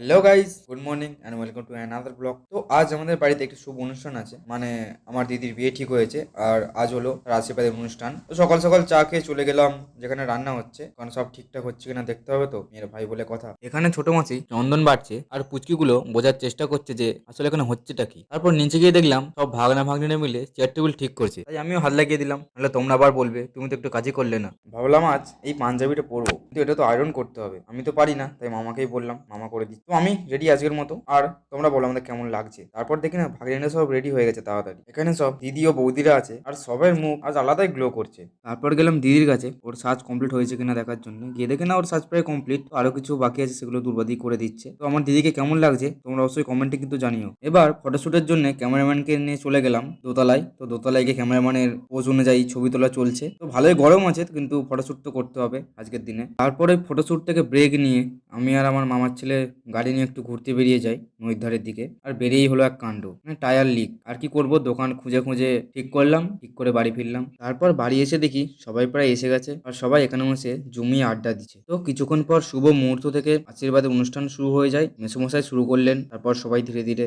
Hello guys good morning and welcome to another blog তো আজ আমাদের বাড়িতে একটি শুভ অনুষ্ঠান আছে। মানে আমার দিদির বিয়ে ঠিক হয়েছে আর আজ হলো তার আশীর্বাদের অনুষ্ঠান। তো সকাল সকাল চা খেয়ে চলে গেলাম, যেখানে রান্না হচ্ছে। কারণ সব ঠিকঠাক হচ্ছে কিনা দেখতে হবে তো, মেয়ের ভাই বলে কথা। এখানে ছোট মাছি চন্দন বাড়ছে আর পুচকিগুলো বোঝার চেষ্টা করছে যে আসলে এখানে হচ্ছেটা কি। তারপর নিচে গিয়ে দেখলাম, সব ভাগনা ভাগনিরা মিলে চেয়ার টেবিল ঠিক করছে। তাই আমিও হাত লাগিয়ে দিলাম, নাহলে তোমরা আবার বলবে, তুমি তো একটু কাজই করলে না। ভাবলাম আজ এই পাঞ্জাবিটা পরবো, কিন্তু এটা তো আয়রন করতে হবে। আমি তো পারি না, তাই মামাকেই বললাম, মামা করে দিচ্ছি। তো আমি রেডি আজকের মতো। আর তোমরা বলো আমাদের কেমন লাগছে। তারপর দেখি না ভাগিনা সব রেডি হয়ে গেছে তাড়াতাড়ি। এখানে সব দিদি ও বৌদিরা আছে, আর সবার মুখ আজ আলাদাই গ্লো করছে। তারপর গেলাম দিদির কাছে, ওর সাজ কমপ্লিট হয়েছে কিনা দেখার জন্য। গিয়ে দেখে না ওর সাজ প্রায় কমপ্লিট আরও কিছু বাকি আছে সেগুলো দুর্বাদি করে দিচ্ছে। তো আমার দিদিকে কেমন লাগছে, তোমরা অবশ্যই কমেন্টে কিন্তু জানিও। এবার ফটোশ্যুটের জন্য ক্যামেরাম্যানকে নিয়ে চলে গেলাম দোতলায়। তো দোতলায় গিয়ে ক্যামেরাম্যানের পোজ অনুযায়ী ছবি তোলা চলছে। তো ভালোই গরম আছে, কিন্তু ফটোশ্যুট তো করতে হবে আজকের দিনে। তারপরে ফটোশ্যুট থেকে ব্রেক নিয়ে আমি আর আমার মামার ছেলে গাড়ি নিয়ে একটু ঘুরতে বেরিয়ে যাই নদীর ধারের দিকে। আর বেরিয়েই হলো এক কাণ্ড। মানে টায়ার লিক আর কি করব? দোকান খুঁজে খুঁজে ঠিক করলাম, ঠিক করে বাড়ি ফিরলাম। তারপর বাড়ি এসে দেখি সবাই প্রায় এসে গেছে। আর সবাই এখানে বসে জমিয়ে আড্ডা দিচ্ছে। তো কিছুক্ষণ পর শুভ মুহূর্ত থেকে আশীর্বাদের অনুষ্ঠান শুরু হয়ে যায়। মেসোমশাই শুরু করলেন, তারপর সবাই ধীরে ধীরে।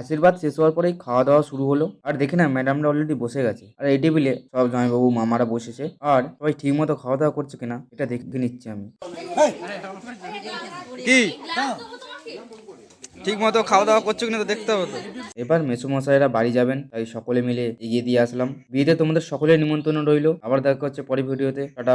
আশীর্বাদ শেষ হওয়ার পরেই খাওয়া দাওয়া শুরু হলো। আর দেখি না ম্যাডামরা অলরেডি বসে গেছে। আর এই টেবিলে সব জামাইবাবু মামারা বসেছে। আর সবাই ঠিক মতো খাওয়া দাওয়া করছে কিনা এটা দেখে নিচ্ছি আমি। কি? ঠিক মতো খাওয়া দাওয়া করছ কিনা তো দেখতে হবে তো। এবার মেসোমশাইরা বাড়ি যাবেন তাই সকলে মিলে এগিয়ে দিয়ে আসলাম। বিয়েতে তোমাদের সকলের নিমন্ত্রণ রইল। আবার দেখা হচ্ছে পরে ভিডিওতে। টাটা।